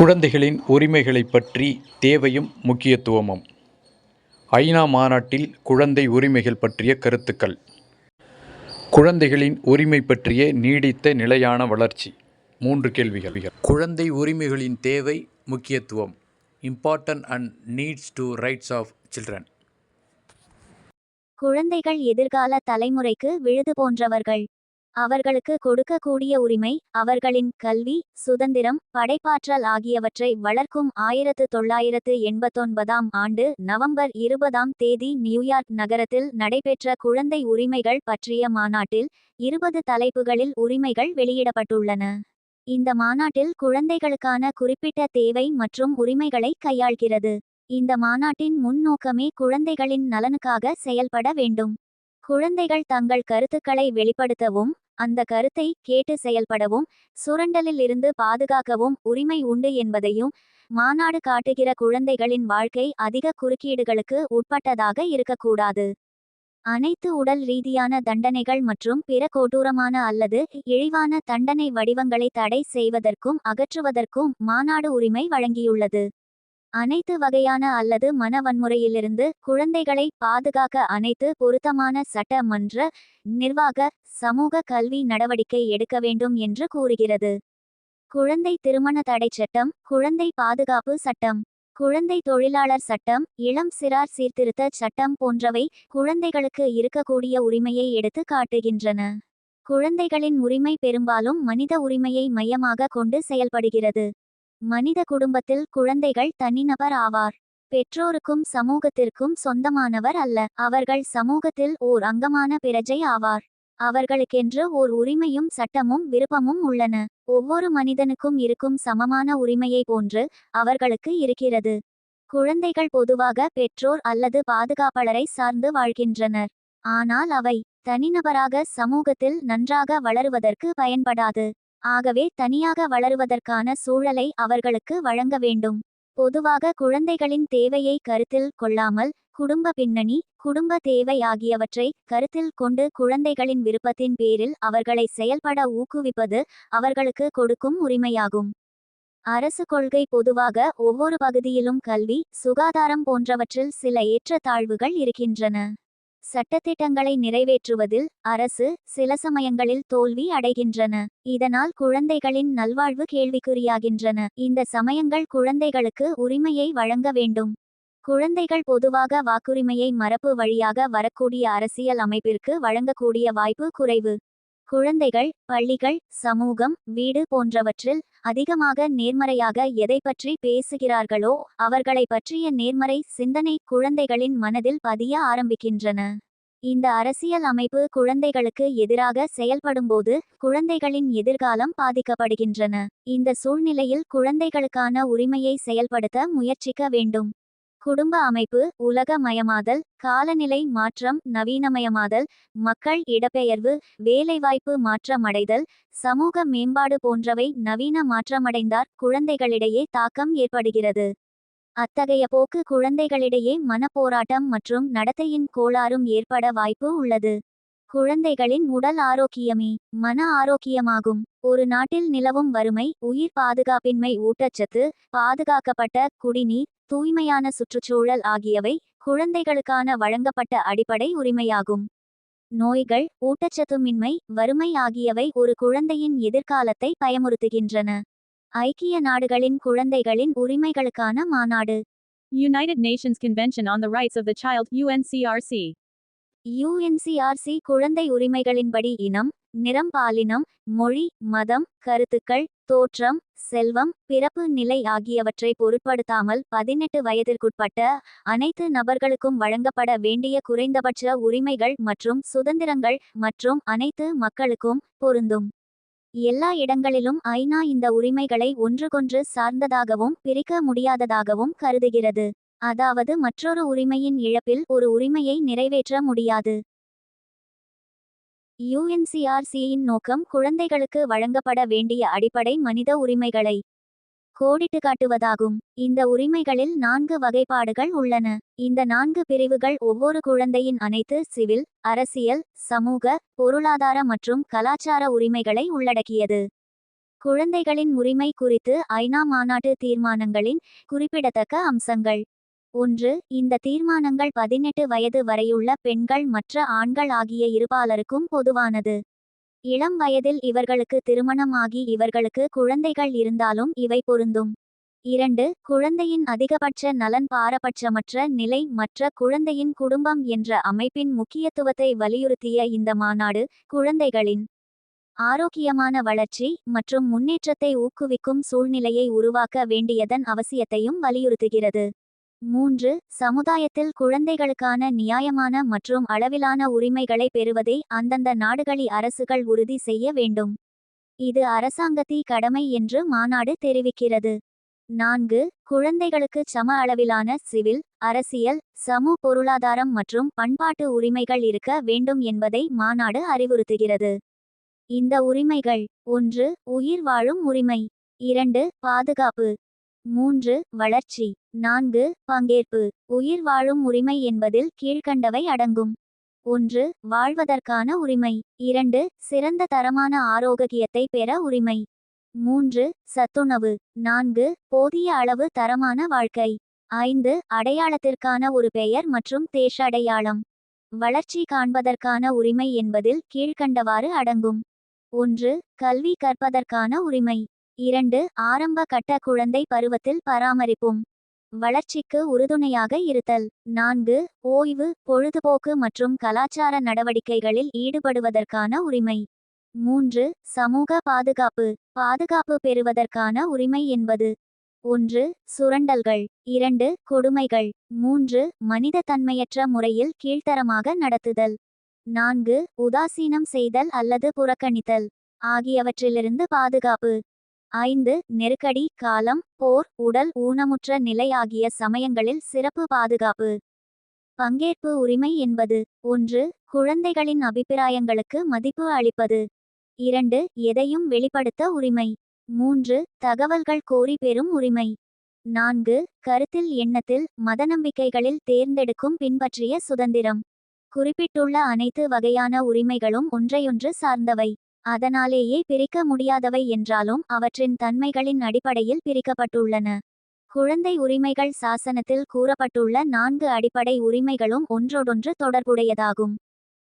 குழந்தைகளின் உரிமைகளைப் பற்றி தேவையும் முக்கியத்துவமும். ஐநா மாநாட்டில் குழந்தை உரிமைகள் பற்றிய கருத்துக்கள். குழந்தைகளின் உரிமை பற்றிய நீடித்த நிலையான வளர்ச்சி. மூன்று கேள்விகள். குழந்தை உரிமைகளின் தேவை முக்கியத்துவம். Important and needs to rights of children குழந்தைகள் எதிர்கால தலைமுறைக்கு விழுது போன்றவர்கள். அவர்களுக்கு கொடுக்கக்கூடிய உரிமை அவர்களின் கல்வி சுதந்திரம் படைப்பாற்றல் ஆகியவற்றை வளர்க்கும் ஆயிரத்து தொள்ளாயிரத்து எண்பத்தொன்பதாம் ஆண்டு நவம்பர் இருபதாம் தேதி நியூயார்க் நகரத்தில் நடைபெற்ற குழந்தை உரிமைகள் பற்றிய மாநாட்டில் இருபது தலைப்புகளில் உரிமைகள் வெளியிடப்பட்டுள்ளன. இந்த மாநாட்டில் குழந்தைகளுக்கான குறிப்பிட்ட தேவை மற்றும் உரிமைகளை கையாள்கிறது. இந்த மாநாட்டின் முன்னோக்கமே குழந்தைகளின் நலனுக்காக செயல்பட வேண்டும். குழந்தைகள் தங்கள் கருத்துக்களை வெளிப்படுத்தவும் அந்த கருத்தை கேட்டு செயல்படவும் சுரண்டலில் இருந்து பாதுகாக்கவும் உரிமை உண்டு என்பதையும் மாநாடு காட்டுகிற குழந்தைகளின் வாழ்க்கை அதிக குறுக்கீடுகளுக்கு உட்பட்டதாக இருக்கக்கூடாது. அனைத்து உடல் ரீதியான தண்டனைகள் மற்றும் பிற கொடூரமான அல்லது இழிவான தண்டனை வடிவங்களை தடை செய்வதற்கும் அகற்றுவதற்கும் மாநாடு உரிமை வழங்கியுள்ளது. அனைத்து வகையான அல்லது மன வன்முறையிலிருந்து குழந்தைகளை பாதுகாக்க அனைத்து பொருத்தமான சட்ட மன்ற நிர்வாக சமூக கல்வி நடவடிக்கை எடுக்க வேண்டும் என்று கூறுகிறது. குழந்தை திருமண தடை சட்டம் குழந்தை பாதுகாப்பு சட்டம் குழந்தை தொழிலாளர் சட்டம் இளம் சிறார் சீர்திருத்த சட்டம் போன்றவை குழந்தைகளுக்கு இருக்கக்கூடிய உரிமையை எடுத்து காட்டுகின்றன. குழந்தைகளின் உரிமை பெரும்பாலும் மனித உரிமையை மையமாக கொண்டு செயல்படுகிறது. மனித குடும்பத்தில் குழந்தைகள் தனிநபர் ஆவார். பெற்றோருக்கும் சமூகத்திற்கும் சொந்தமானவர் அல்ல. அவர்கள் சமூகத்தில் ஓர் அங்கமான பிரஜை ஆவார். அவர்களுக்கென்று ஓர் உரிமையும் சட்டமும் விருப்பமும் உள்ளன. ஒவ்வொரு மனிதனுக்கும் இருக்கும் சமமான உரிமையை போன்று அவர்களுக்கு இருக்கிறது. குழந்தைகள் பொதுவாக பெற்றோர் அல்லது பாதுகாப்பாளரை சார்ந்து வாழ்கின்றனர். ஆனால் அவை தனிநபராக சமூகத்தில் நன்றாக வளருவதற்கு பயன்படாது. ஆகவே தனியாக வளருவதற்கான சூழலை அவர்களுக்கு வழங்க வேண்டும். பொதுவாக குழந்தைகளின் தேவையை கருத்தில் கொள்ளாமல் குடும்ப பின்னணி குடும்ப தேவை ஆகியவற்றை கருத்தில் கொண்டு குழந்தைகளின் விருப்பத்தின் பேரில் அவர்களை செயல்பட ஊக்குவிப்பது அவர்களுக்கு கொடுக்கும் உரிமையாகும். அரசு கொள்கை பொதுவாக ஒவ்வொரு பகுதியிலும் கல்வி சுகாதாரம் போன்றவற்றில் சில ஏற்றத்தாழ்வுகள் இருக்கின்றன. சட்டத்திட்டங்களை நிறைவேற்றுவதில் அரசு சில சமயங்களில் தோல்வி அடைகின்றன. இதனால் குழந்தைகளின் நல்வாழ்வு கேள்விக்குறியாகின்றன. இந்த சமயங்கள் குழந்தைகளுக்கு உரிமையை வழங்க வேண்டும். குழந்தைகள் பொதுவாக வாக்குரிமையை மரபு வழியாக வரக்கூடிய அரசியல் அமைப்பிற்கு வழங்கக்கூடிய வாய்ப்பு குறைவு. குழந்தைகள் பள்ளிகள் சமூகம் வீடு போன்றவற்றில் அதிகமாக நேர்மறையாக எதை பற்றி பேசுகிறார்களோ அவர்களை பற்றிய நேர்மறை சிந்தனை குழந்தைகளின் மனதில் பதிய ஆரம்பிக்கின்றன. இந்த அரசியல் அமைப்பு குழந்தைகளுக்கு எதிராக செயல்படும்போது குழந்தைகளின் எதிர்காலம் பாதிக்கப்படுகின்றன. இந்த சூழ்நிலையில் குழந்தைகளுக்கான உரிமையை செயல்படுத்த முயற்சிக்க வேண்டும். குடும்ப அமைப்பு உலகமயமாதல் காலநிலை மாற்றம் நவீனமயமாதல் மக்கள் இடப்பெயர்வு வேலைவாய்ப்பு மாற்றமடைதல் சமூக மேம்பாடு போன்றவை நவீன மாற்றமடைந்தார் குழந்தைகளிடையே தாக்கம் ஏற்படுகிறது. அத்தகைய போக்கு குழந்தைகளிடையே மனப்போராட்டம் மற்றும் நடத்தையின் கோளாறும் ஏற்பட வாய்ப்பு உள்ளது. குழந்தைகளின் உடல் ஆரோக்கியமே மன ஆரோக்கியமாகும். ஒரு நாட்டில் நிலவும் வறுமை உயிர் பாதுகாப்பின்மை ஊட்டச்சத்து பாதுகாக்கப்பட்ட குடிநீர் தூய்மையான சுற்றுச்சூழல் ஆகியவை குழந்தைகளுக்கான வழங்கப்பட்ட அடிப்படை உரிமையாகும். நோய்கள் ஊட்டச்சத்துமின்மை வறுமை ஆகியவை ஒரு குழந்தையின் எதிர்காலத்தை பயமுறுத்துகின்றன. ஐக்கிய நாடுகளின் குழந்தைகளின் உரிமைகளுக்கான மாநாடு. United Nations Convention on the Rights of the Child UNCRC யுஎன்சிஆர்சி குழந்தை உரிமைகளின்படி இனம் நிறம் பாலினம் மொழி மதம் கருத்துக்கள் தோற்றம் செல்வம் பிறப்பு நிலை ஆகியவற்றை பொருட்படுத்தாமல் பதினெட்டு வயதிற்குட்பட்ட அனைத்து நபர்களுக்கும் வழங்கப்பட வேண்டிய குறைந்தபட்ச உரிமைகள் மற்றும் சுதந்திரங்கள் மற்றும் அனைத்து மக்களுக்கும் பொருந்தும். எல்லா இடங்களிலும் ஐநா இந்த உரிமைகளை ஒன்றுகொன்று சார்ந்ததாகவும் பிரிக்க முடியாததாகவும் கருதுகிறது. அதாவது மற்றொரு உரிமையின் இழப்பில் ஒரு உரிமையை நிறைவேற்ற முடியாது. யுஎன்சிஆர்சியின் நோக்கம் குழந்தைகளுக்கு வழங்கப்பட வேண்டிய அடிப்படை மனித உரிமைகளை கோடிட்டு காட்டுவதாகும் இந்த உரிமைகளில் நான்கு வகைப்பாடுகள் உள்ளன. இந்த நான்கு பிரிவுகள் ஒவ்வொரு குழந்தையின் அனைத்து சிவில் அரசியல் சமூக பொருளாதார மற்றும் கலாச்சார உரிமைகளை உள்ளடக்கியது. குழந்தைகளின் உரிமை குறித்து ஐநா மாநாட்டு தீர்மானங்களின் குறிப்பிடத்தக்க அம்சங்கள். ஒன்று இந்த தீர்மானங்கள் பதினெட்டு வயது வரையுள்ள பெண்கள் மற்ற ஆண்கள் ஆகிய இருபாலருக்கும் பொதுவானது. இளம் வயதில் இவர்களுக்கு திருமணமாகி இவர்களுக்கு குழந்தைகள் இருந்தாலும் இவை பொருந்தும். இரண்டு குழந்தையின் அதிகபட்ச நலன் பாரபட்சமற்ற நிலை மற்ற குழந்தையின் குடும்பம் என்ற அமைப்பின் முக்கியத்துவத்தை வலியுறுத்திய இந்த மாநாடு குழந்தைகளின் ஆரோக்கியமான வளர்ச்சி மற்றும் முன்னேற்றத்தை ஊக்குவிக்கும் சூழ்நிலையை உருவாக்க வேண்டியதன் அவசியத்தையும் வலியுறுத்துகிறது. மூன்று சமுதாயத்தில் குழந்தைகளுக்கான நியாயமான மற்றும் அளவிலான உரிமைகளை பெறுவதை அந்தந்த நாடுகளி அரசுகள் உறுதி செய்ய வேண்டும். இது அரசாங்கத்தி கடமை என்று மாநாடு தெரிவிக்கிறது. நான்கு குழந்தைகளுக்கு சம அளவிலான சிவில் அரசியல் சமூக பொருளாதாரம் மற்றும் பண்பாட்டு உரிமைகள் இருக்க வேண்டும் என்பதை மாநாடு அறிவுறுத்துகிறது. இந்த உரிமைகள் ஒன்று உயிர் வாழும் உரிமை. இரண்டு பாதுகாப்பு. மூன்று வளர்ச்சி. நான்கு பங்கேற்பு. உயிர் வாழும் உரிமை என்பதில் கீழ்கண்டவை அடங்கும். ஒன்று வாழ்வதற்கான உரிமை. இரண்டு சிறந்த தரமான ஆரோக்கியத்தை பெற உரிமை. மூன்று சத்துணவு. நான்கு போதிய அளவு தரமான வாழ்க்கை. ஐந்து அடையாளத்திற்கான ஒரு பெயர் மற்றும் தேஷடையாளம் வளர்ச்சி காண்பதற்கான உரிமை என்பதில் கீழ்க்கண்டவாறு அடங்கும். ஒன்று கல்வி கற்பதற்கான உரிமை. இரண்டு ஆரம்ப கட்ட குழந்தை பருவத்தில் பராமரிப்பும். வளர்ச்சிக்கு உறுதுணையாக இருத்தல். நான்கு ஓய்வு பொழுதுபோக்கு மற்றும் கலாச்சார நடவடிக்கைகளில் ஈடுபடுவதற்கான உரிமை. மூன்று சமூக பாதுகாப்பு. பாதுகாப்பு பெறுவதற்கான உரிமை என்பது. ஒன்று சுரண்டல்கள். இரண்டு கொடுமைகள். மூன்று மனித தன்மையற்ற முறையில் கீழ்த்தரமாக நடத்துதல். நான்கு உதாசீனம் செய்தல் அல்லது புறக்கணித்தல். ஆகியவற்றிலிருந்து பாதுகாப்பு. ஐந்து நெருக்கடி காலம் போர் உடல் ஊனமுற்ற நிலை ஆகிய சமயங்களில் சிறப்பு பாதுகாப்பு. பங்கேற்பு உரிமை என்பது. ஒன்று குழந்தைகளின் அபிப்பிராயங்களுக்கு மதிப்பு அளிப்பது. இரண்டு எதையும் வெளிப்படுத்த உரிமை. மூன்று தகவல்கள் கோரி பெறும் உரிமை. நான்கு கருத்தில் எண்ணத்தில் மத நம்பிக்கைகளில் தேர்ந்தெடுக்கும் பின்பற்றிய சுதந்திரம். குறிப்பிட்டுள்ள அனைத்து வகையான உரிமைகளும் ஒன்றையொன்று சார்ந்தவை. அதனாலேயே பிரிக்க முடியாதவை என்றாலும் அவற்றின் தன்மைகளின் அடிப்படையில் பிரிக்கப்பட்டுள்ளன. குழந்தை உரிமைகள் சாசனத்தில் கூறப்பட்டுள்ள நான்கு அடிப்படை உரிமைகளும் ஒன்றோடொன்று தொடர்புடையதாகும்.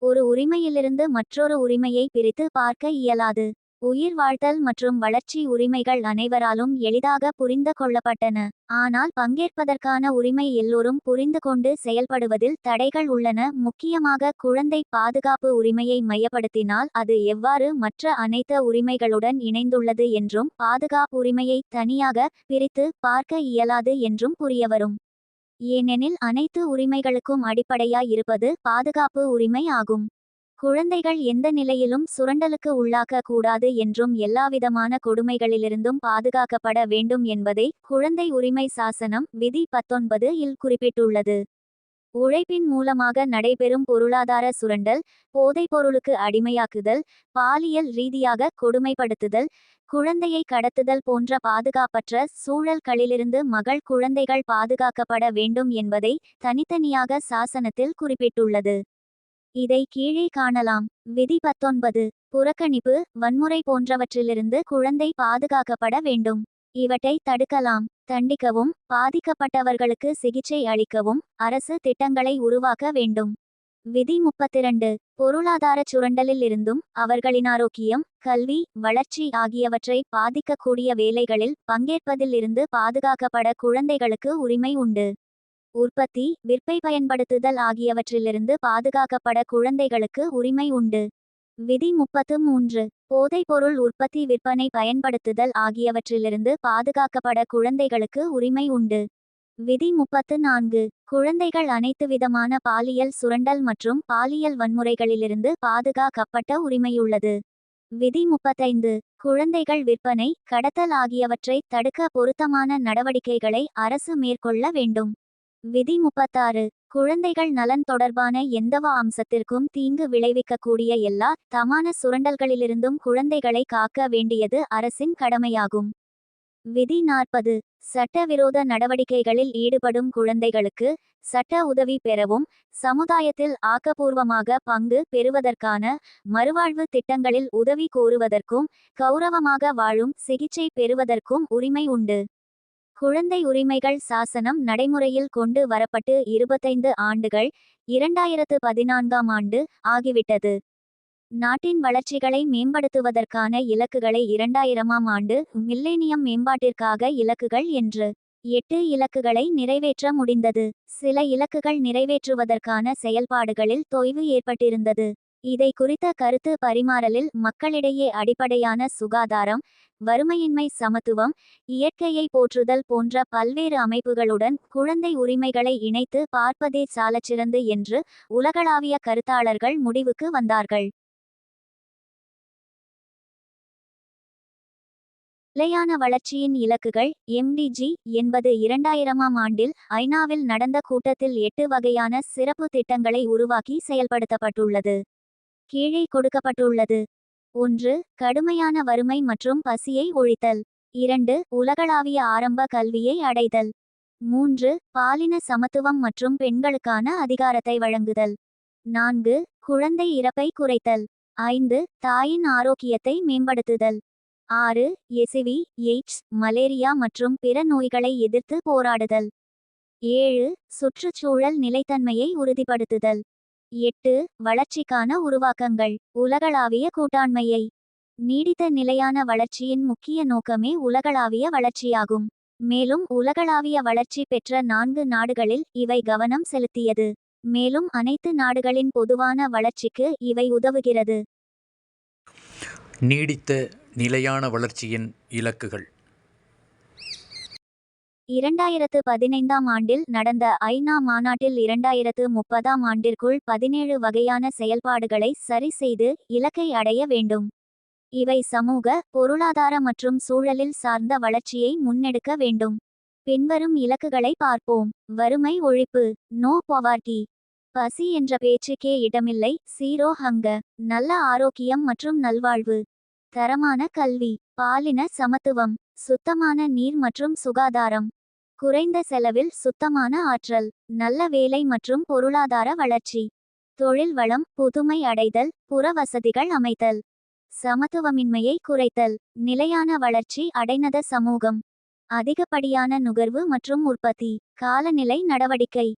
ஒரு உரிமையிலிருந்து மற்றொரு உரிமையை பிரித்து பார்க்க இயலாது. உயிர் வாழ்த்தல் மற்றும் வளர்ச்சி உரிமைகள் அனைவராலும் எளிதாக புரிந்து கொள்ளப்பட்டன. ஆனால் பங்கேற்பதற்கான உரிமை எல்லோரும் புரிந்து கொண்டு செயல்படுவதில் தடைகள் உள்ளன. முக்கியமாக குழந்தை பாதுகாப்பு உரிமையை மையப்படுத்தினால் அது எவ்வாறு மற்ற அனைத்து உரிமைகளுடன் இணைந்துள்ளது என்றும் பாதுகாப்பு உரிமையை தனியாக பிரித்து பார்க்க இயலாது என்றும் புரியவரும். ஏனெனில் அனைத்து உரிமைகளுக்கும் அடிப்படையாய் இருப்பது பாதுகாப்பு உரிமை ஆகும். குழந்தைகள் எந்த நிலையிலும் சுரண்டலுக்கு உள்ளாக்க கூடாது என்றும் எல்லாவிதமான கொடுமைகளிலிருந்தும் பாதுகாக்கப்பட வேண்டும் என்பதை குழந்தை உரிமை சாசனம் விதி பத்தொன்பது இல் குறிப்பிட்டுள்ளது. உழைப்பின் மூலமாக நடைபெறும் பொருளாதார சுரண்டல் போதைப் பொருளுக்கு அடிமையாக்குதல் பாலியல் ரீதியாக கொடுமைப்படுத்துதல் குழந்தையை கடத்துதல் போன்ற பாதுகாப்பற்ற சூழல்களிலிருந்து மகள் குழந்தைகள் பாதுகாக்கப்பட வேண்டும் என்பதை தனித்தனியாக சாசனத்தில் குறிப்பிட்டுள்ளது. இதை கீழே காணலாம். விதி பத்தொன்பது. புறக்கணிப்பு வன்முறை போன்றவற்றிலிருந்து குழந்தை பாதுகாக்கப்பட வேண்டும். இவற்றை தடுக்கலாம். தண்டிக்கவும் பாதிக்கப்பட்டவர்களுக்கு சிகிச்சை அளிக்கவும் அரசு திட்டங்களை உருவாக்க வேண்டும். விதி முப்பத்திரண்டு. பொருளாதார சுரண்டலில் இருந்தும் அவர்களின் ஆரோக்கியம் கல்வி வளர்ச்சி ஆகியவற்றை பாதிக்கக்கூடிய வேலைகளில் பங்கேற்பதில் இருந்து பாதுகாக்கப்பட குழந்தைகளுக்கு உரிமை உண்டு. உற்பத்தி விற்பை பயன்படுத்துதல் ஆகியவற்றிலிருந்து பாதுகாக்கப்பட குழந்தைகளுக்கு உரிமை உண்டு. விதி முப்பத்து மூன்று. போதைப்பொருள் உற்பத்தி விற்பனை பயன்படுத்துதல் ஆகியவற்றிலிருந்து பாதுகாக்கப்பட குழந்தைகளுக்கு உரிமை உண்டு. விதி முப்பத்து நான்கு. குழந்தைகள் அனைத்து விதமான பாலியல் சுரண்டல் மற்றும் பாலியல் வன்முறைகளிலிருந்து பாதுகாக்கப்பட்ட உரிமையுள்ளது. விதி முப்பத்தைந்து. குழந்தைகள் விற்பனை கடத்தல் ஆகியவற்றை தடுக்க பொருத்தமான நடவடிக்கைகளை அரசு மேற்கொள்ள வேண்டும். விதி முப்பத்தாறு. குழந்தைகள் நலன் தொடர்பான எந்தவ அம்சத்திற்கும் தீங்கு விளைவிக்கக்கூடிய எல்லா தமான சுரண்டல்களிலிருந்தும் குழந்தைகளை காக்க வேண்டியது அரசின் கடமையாகும். விதி நாற்பது. சட்டவிரோத நடவடிக்கைகளில் ஈடுபடும் குழந்தைகளுக்கு சட்ட உதவி பெறவும் சமுதாயத்தில் ஆக்கப்பூர்வமாக பங்கு பெறுவதற்கான மறுவாழ்வு திட்டங்களில் உதவி கோருவதற்கும் கௌரவமாக வாழும் சிகிச்சை பெறுவதற்கும் உரிமை உண்டு. குழந்தை உரிமைகள் சாசனம் நடைமுறையில் கொண்டு வரப்பட்டு இருபத்தைந்து ஆண்டுகள் இரண்டாயிரத்து பதினான்காம் ஆண்டு ஆகிவிட்டது. நாட்டின் வளர்ச்சிகளை மேம்படுத்துவதற்கான இலக்குகளை இரண்டாயிரமாம் ஆண்டு மில்லேனியம் மேம்பாட்டிற்காக இலக்குகள் என்று எட்டு இலக்குகளை நிறைவேற்ற முடிந்தது. சில இலக்குகள் நிறைவேற்றுவதற்கான செயல்பாடுகளில் தொய்வு ஏற்பட்டிருந்தது. இதை குறித்த கருத்து பரிமாறலில் மக்களிடையே அடிப்படையான சுகாதாரம் வறுமையின்மை சமத்துவம் இயற்கையை போற்றுதல் போன்ற பல்வேறு அமைப்புகளுடன் குழந்தை உரிமைகளை இணைத்து பார்ப்பதே சாலச்சிறந்து என்று உலகளாவிய கருத்தாளர்கள் முடிவுக்கு வந்தார்கள். நிலையான வளர்ச்சியின் இலக்குகள் எம்டிஜி என்பது இரண்டாயிரமாம் ஆண்டில் ஐநாவில் நடந்த கூட்டத்தில் எட்டு வகையான சிறப்பு திட்டங்களை உருவாக்கி செயல்படுத்தப்பட்டுள்ளது. கீழே கொடுக்கப்பட்டுள்ளது. ஒன்று கடுமையான வறுமை மற்றும் பசியை ஒழித்தல். இரண்டு உலகளாவிய ஆரம்ப கல்வியை அடைதல். மூன்று பாலின சமத்துவம் மற்றும் பெண்களுக்கான அதிகாரத்தை வழங்குதல். நான்கு குழந்தை இறப்பை குறைத்தல். ஐந்து தாயின் ஆரோக்கியத்தை மேம்படுத்துதல். ஆறு எசிவி எய்ட்ஸ் மலேரியா மற்றும் பிற நோய்களை எதிர்த்து போராடுதல். ஏழு சுற்றுச்சூழல் நிலைத்தன்மையை உறுதிப்படுத்துதல். எட்டு வளர்ச்சிக்கான உருவாக்கங்கள் உலகளாவிய கூட்டாண்மையை. நீடித்த நிலையான வளர்ச்சியின் முக்கிய நோக்கமே உலகளாவிய வளர்ச்சியாகும். மேலும் உலகளாவிய வளர்ச்சி பெற்ற நான்கு நாடுகளில் இவை கவனம் செலுத்தியது. மேலும் அனைத்து நாடுகளின் பொதுவான வளர்ச்சிக்கு இவை உதவுகிறது. நீடித்த நிலையான வளர்ச்சியின் இலக்குகள். இரண்டாயிரத்து பதினைந்தாம் ஆண்டில் நடந்த ஐநா மாநாட்டில் இரண்டாயிரத்து முப்பதாம் ஆண்டிற்குள் பதினேழு வகையான செயல்பாடுகளை சரி செய்து இலக்கை அடைய வேண்டும். இவை சமூக பொருளாதார மற்றும் சூழலில் சார்ந்த வளர்ச்சியை முன்னெடுக்க வேண்டும். பின்வரும் இலக்குகளை பார்ப்போம். வறுமை ஒழிப்பு நோ பவார்டி பசி என்ற பேச்சுக்கே இடமில்லை. சீரோ ஹங்க நல்ல ஆரோக்கியம் மற்றும் நல்வாழ்வு. தரமான கல்வி பாலின சமத்துவம் சுத்தமான நீர் மற்றும் சுகாதாரம். குறைந்த செலவில் சுத்தமான ஆற்றல் நல்ல வேலை மற்றும் பொருளாதார வளர்ச்சி. தொழில் வளம் புதுமை அடைதல் புற வசதிகள் அமைத்தல். சமத்துவமின்மையை குறைத்தல் நிலையான வளர்ச்சி அடைநத சமூகம். அதிகப்படியான நுகர்வு மற்றும் உற்பத்தி காலநிலை நடவடிக்கை.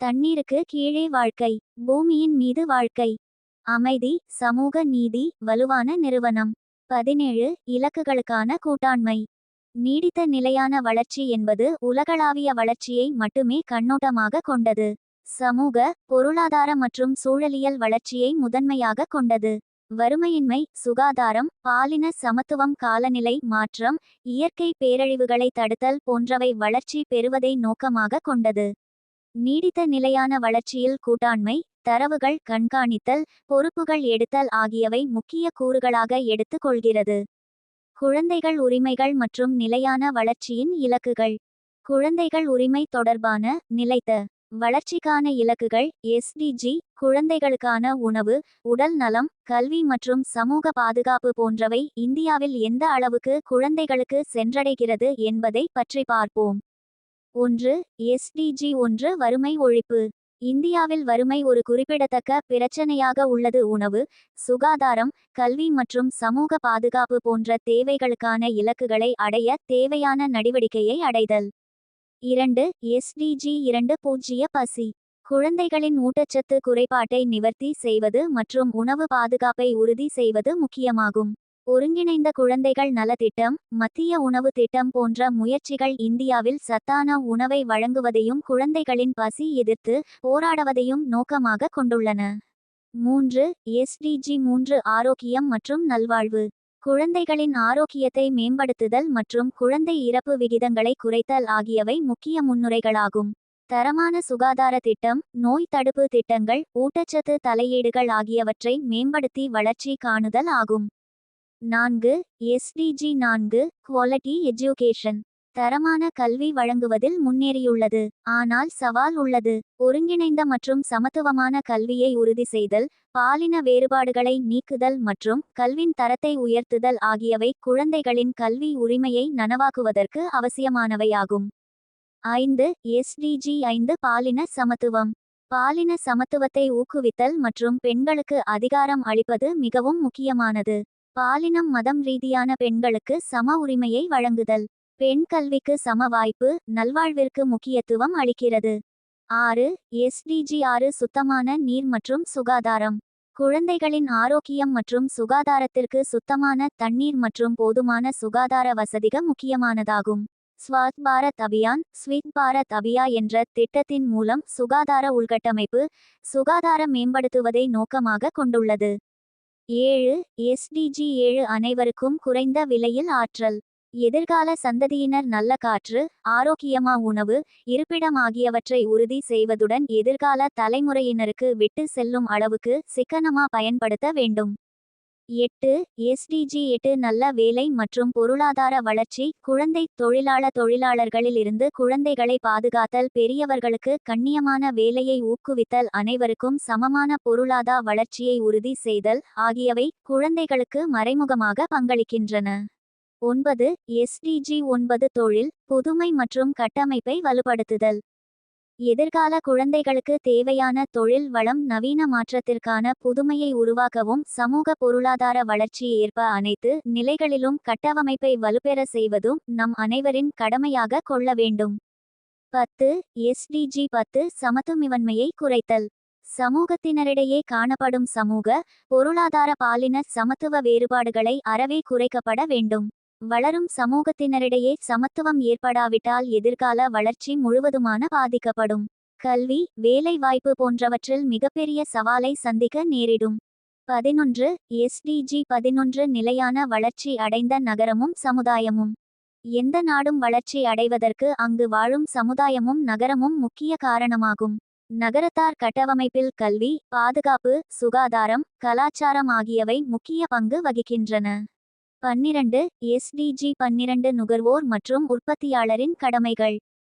தண்ணீருக்கு கீழே வாழ்க்கை பூமியின் மீது வாழ்க்கை. அமைதி சமூக நீதி வலுவான நிறுவனம். பதினேழு இலக்குகளுக்கான கூட்டாண்மை. நீடித்த நிலையான வளர்ச்சி என்பது உலகளாவிய வளர்ச்சியை மட்டுமே கண்ணோட்டமாக கொண்டது. சமூக பொருளாதார மற்றும் சூழலியல் வளர்ச்சியை முதன்மையாக கொண்டது. வறுமையின்மை சுகாதாரம் பாலின சமத்துவம் காலநிலை மாற்றம் இயற்கை பேரழிவுகளை தடுத்தல் போன்றவை வளர்ச்சி பெறுவதை நோக்கமாக கொண்டது. நீடித்த நிலையான வளர்ச்சியில் கூட்டாண்மை தரவுகள் கண்காணித்தல் பொறுப்புகள் எடுத்தல் ஆகியவை முக்கிய கூறுகளாக எடுத்துக் கொள்கிறது. குழந்தைகள் உரிமைகள் மற்றும் நிலையான வளர்ச்சியின் இலக்குகள். குழந்தைகள் உரிமை தொடர்பான நிலைத்த வளர்ச்சிக்கான இலக்குகள் எஸ்டிஜி குழந்தைகளுக்கான உணவு உடல் நலம் கல்வி மற்றும் சமூக பாதுகாப்பு போன்றவை இந்தியாவில் எந்த அளவுக்கு குழந்தைகளுக்கு சென்றடைகிறது என்பதை பற்றி பார்ப்போம். ஒன்று எஸ்டிஜி ஒன்று வறுமை ஒழிப்பு. இந்தியாவில் வறுமை ஒரு குறிப்பிடத்தக்க பிரச்சனையாக உள்ளது. உணவு சுகாதாரம் கல்வி மற்றும் சமூக பாதுகாப்பு போன்ற தேவைகளுக்கான இலக்குகளை அடைய தேவையான நடவடிக்கையை அடைதல். இரண்டு எஸ்டிஜி இரண்டு பூஜ்ஜிய பசி. குழந்தைகளின் ஊட்டச்சத்து குறைபாட்டை நிவர்த்தி செய்வது மற்றும் உணவு பாதுகாப்பை உறுதி செய்வது முக்கியமாகும். ஒருங்கிணைந்த குழந்தைகள் நலத்திட்டம் மத்திய உணவு திட்டம் போன்ற முயற்சிகள் இந்தியாவில் சத்தான உணவை வழங்குவதையும் குழந்தைகளின் பசி எதிர்த்து போராடுவதையும் நோக்கமாக கொண்டுள்ளன. மூன்று எஸ்டிஜி மூன்று ஆரோக்கியம் மற்றும் நல்வாழ்வு. குழந்தைகளின் ஆரோக்கியத்தை மேம்படுத்துதல் மற்றும் குழந்தை இறப்பு விகிதங்களை குறைத்தல் ஆகியவை முக்கிய முன்னுரைகளாகும். தரமான சுகாதார திட்டம் நோய் தடுப்பு திட்டங்கள் ஊட்டச்சத்து தலையீடுகள் ஆகியவற்றை மேம்படுத்தி வளர்ச்சி காணுதல் ஆகும். நான்கு எஸ்டிஜி நான்கு குவாலிட்டி எஜுகேஷன் தரமான கல்வி வழங்குவதில் முன்னேறியுள்ளது. ஆனால் சவால் உள்ளது. ஒருங்கிணைந்த மற்றும் சமத்துவமான கல்வியை உறுதி செய்தல் பாலின வேறுபாடுகளை நீக்குதல் மற்றும் கல்வின் தரத்தை உயர்த்துதல் ஆகியவை குழந்தைகளின் கல்வி உரிமையை நனவாக்குவதற்கு அவசியமானவையாகும். ஐந்து எஸ்டிஜி ஐந்து பாலின சமத்துவம். பாலின சமத்துவத்தை ஊக்குவித்தல் மற்றும் பெண்களுக்கு அதிகாரம் அளிப்பது மிகவும் முக்கியமானது. பாலினம் மதம் ரீதியான பெண்களுக்கு சம உரிமையை வழங்குதல். பெண் கல்விக்கு சம வாய்ப்பு நல்வாழ்விற்கு முக்கியத்துவம் அளிக்கிறது. ஆறு எஸ்டிஜி ஆறு சுத்தமான நீர் மற்றும் சுகாதாரம். குழந்தைகளின் ஆரோக்கியம் மற்றும் சுகாதாரத்திற்கு சுத்தமான தண்ணீர் மற்றும் போதுமான சுகாதார வசதிகள் முக்கியமானதாகும். ஸ்வாத் பாரத் அபியான் ஸ்வீத் பாரத் அபியா என்ற திட்டத்தின் மூலம் சுகாதார உள்கட்டமைப்பு சுகாதார மேம்படுத்துவதை நோக்கமாக கொண்டுள்ளது. ஏழு எஸ்டிஜி ஏழு அனைவருக்கும் குறைந்த விலையில் ஆற்றல். எதிர்கால சந்ததியினர் நல்ல காற்று ஆரோக்கியமா உணவு இருப்பிடம் ஆகியவற்றை உறுதி செய்வதுடன் எதிர்கால தலைமுறையினருக்கு விட்டு செல்லும் அளவுக்கு சிக்கனமா பயன்படுத்த வேண்டும். எட்டு எஸ்டிஜி எட்டு நல்ல வேலை மற்றும் பொருளாதார வளர்ச்சி. குழந்தை தொழிலாள தொழிலாளர்களில் இருந்து குழந்தைகளை பாதுகாத்தல் பெரியவர்களுக்கு கண்ணியமான வேலையை ஊக்குவித்தல் அனைவருக்கும் சமமான பொருளாதார வளர்ச்சியை உறுதி செய்தல் ஆகியவை குழந்தைகளுக்கு மறைமுகமாக பங்களிக்கின்றன. ஒன்பது எஸ்டிஜி ஒன்பது தொழில் புதுமை மற்றும் கட்டமைப்பை வலுப்படுத்துதல். எதிர்கால குழந்தைகளுக்கு தேவையான தொழில் வளம் நவீன மாற்றத்திற்கான புதுமையை உருவாக்கவும் சமூக பொருளாதார வளர்ச்சி ஏற்ப அனைத்து நிலைகளிலும் கட்டவமைப்பை வலுப்பெற செய்வதும் நம் அனைவரின் கடமையாக கொள்ள வேண்டும். பத்து எஸ்டிஜி பத்து சமத்துவமின்மையை குறைத்தல். சமூகத்தினரிடையே காணப்படும் சமூக பொருளாதார பாலின சமத்துவ வேறுபாடுகளை அறவே குறைக்கப்பட வேண்டும். வளரும் சமூகத்தினரிடையே சமத்துவம் ஏற்படாவிட்டால் எதிர்கால வளர்ச்சி முழுவதுமான பாதிக்கப்படும். கல்வி வேலைவாய்ப்பு போன்றவற்றில் மிகப்பெரிய சவாலை சந்திக்க நேரிடும். பதினொன்று எஸ்டிஜி பதினொன்று நிலையான வளர்ச்சி அடைந்த நகரமும் சமுதாயமும். எந்த நாடும் வளர்ச்சி அடைவதற்கு அங்கு வாழும் சமுதாயமும் நகரமும் முக்கிய காரணமாகும். நகரத்தார் கட்டமைப்பில் கல்வி பாதுகாப்பு சுகாதாரம் கலாச்சாரம் ஆகியவை முக்கிய பங்கு வகிக்கின்றன. பன்னிரண்டு எஸ்டிஜி பன்னிரண்டு நுகர்வோர் மற்றும் உற்பத்தியாளரின் கடமைகள்.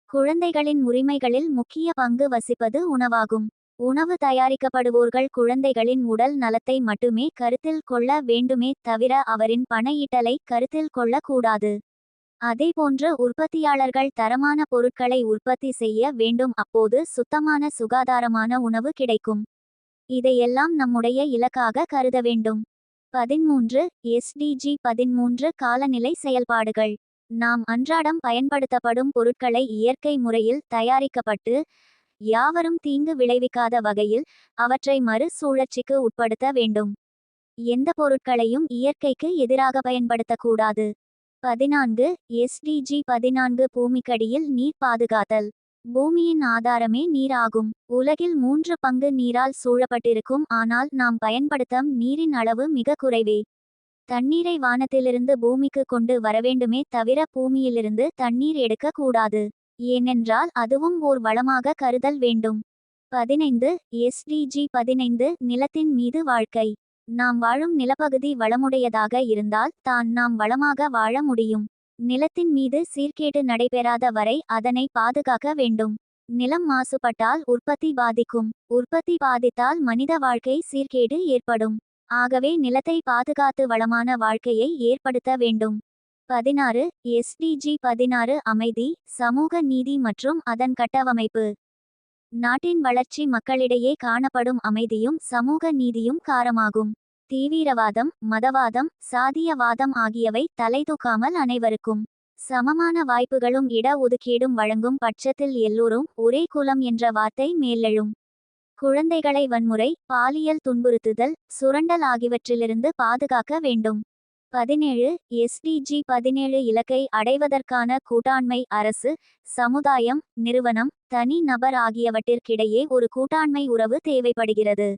குழந்தைகளின் உரிமைகளில் முக்கிய பங்கு வசிப்பது உணவாகும். உணவு தயாரிக்கப்படுவோர்கள் குழந்தைகளின் உடல் நலத்தை மட்டுமே கருத்தில் கொள்ள வேண்டுமே தவிர அவரின் பணஈட்டலை கருத்தில் கொள்ளக்கூடாது. அதேபோன்று உற்பத்தியாளர்கள் தரமான பொருட்களை உற்பத்தி செய்ய வேண்டும். அப்போது சுத்தமான சுகாதாரமான உணவு கிடைக்கும். இதையெல்லாம் நம்முடைய இலக்காக கருத வேண்டும். பதிமூன்று எஸ்டிஜி பதிமூன்று காலநிலை செயல்பாடுகள். நாம் அன்றாடம் பயன்படுத்தப்படும் பொருட்களை இயற்கை முறையில் தயாரிக்கப்பட்டு யாவரும் தீங்கு விளைவிக்காத வகையில் அவற்றை மறு சூழற்சிக்கு உட்படுத்த வேண்டும். எந்த பொருட்களையும் இயற்கைக்கு எதிராக பயன்படுத்தக்கூடாது. பதினான்கு எஸ்டிஜி பதினான்கு பூமிக்கடியில் நீர் பாதுகாத்தல். பூமியின் ஆதாரமே நீராகும். உலகில் மூன்று பங்கு நீரால் சூழப்பட்டிருக்கும். ஆனால் நாம் பயன்படுத்தும் நீரின் அளவு மிக குறைவே. தண்ணீரை வானத்திலிருந்து பூமிக்கு கொண்டு வரவேண்டுமே தவிர பூமியிலிருந்து தண்ணீர் எடுக்கக்கூடாது ஏனென்றால் அதுவும் ஓர் வளமாக கருதல் வேண்டும். பதினைந்து எஸ்டிஜி பதினைந்து நிலத்தின் மீது வாழ்க்கை. நாம் வாழும் நிலப்பகுதி வளமுடையதாக இருந்தால் தான் நாம் வளமாக வாழ முடியும். நிலத்தின் மீது சீர்கேடு நடைபெறாத வரை அதனை பாதுகாக்க வேண்டும். நிலம் மாசுபட்டால் உற்பத்தி பாதிக்கும். உற்பத்தி பாதித்தால் மனித வாழ்க்கை சீர்கேடு ஏற்படும். ஆகவே நிலத்தை பாதுகாத்து வளமான வாழ்க்கையை ஏற்படுத்த வேண்டும். பதினாறு எஸ்டிஜி பதினாறு அமைதி சமூக நீதி மற்றும் அதன் கட்டவமைப்பு. நாட்டின் வளர்ச்சி மக்களிடையே காணப்படும் அமைதியும் சமூக நீதியும் காரமாகும். தீவிரவாதம் மதவாதம் சாதியவாதம் ஆகியவை தலைதூக்காமல் அனைவருக்கும் சமமான வாய்ப்புகளும் இட ஒதுக்கீடும் வழங்கும் பட்சத்தில் எல்லோரும் ஒரே குலம் என்ற வார்த்தை மேலெழும். குழந்தைகளை வன்முறை பாலியல் துன்புறுத்துதல் சுரண்டல் ஆகியவற்றிலிருந்து பாதுகாக்க வேண்டும். பதினேழு எஸ்டிஜி பதினேழு இலக்கை அடைவதற்கான கூட்டாண்மை அரசு சமுதாயம் நிறுவனம் தனி நபர் ஆகியவற்றிற்கிடையே ஒரு கூட்டாண்மை உறவு தேவைப்படுகிறது.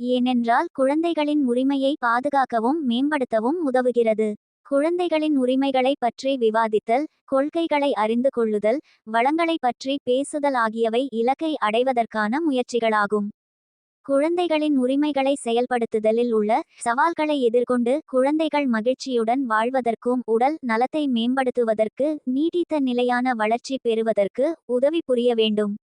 ஏனென்றால் குழந்தைகளின் உரிமையை பாதுகாக்கவும் மேம்படுத்தவும் உதவுகிறது. குழந்தைகளின் உரிமைகளை பற்றி விவாதித்தல் கொள்கைகளை அறிந்து கொள்ளுதல் வளங்களை பற்றி பேசுதல் ஆகியவை இலக்கை அடைவதற்கான முயற்சிகளாகும். குழந்தைகளின் உரிமைகளை செயல்படுத்துதலில் உள்ள சவால்களை எதிர்கொண்டு குழந்தைகள் மகிழ்ச்சியுடன் வாழ்வதற்கும் உடல் நலத்தை மேம்படுத்துவதற்கு நீடித்த நிலையான வளர்ச்சி பெறுவதற்கு உதவி புரிய வேண்டும்.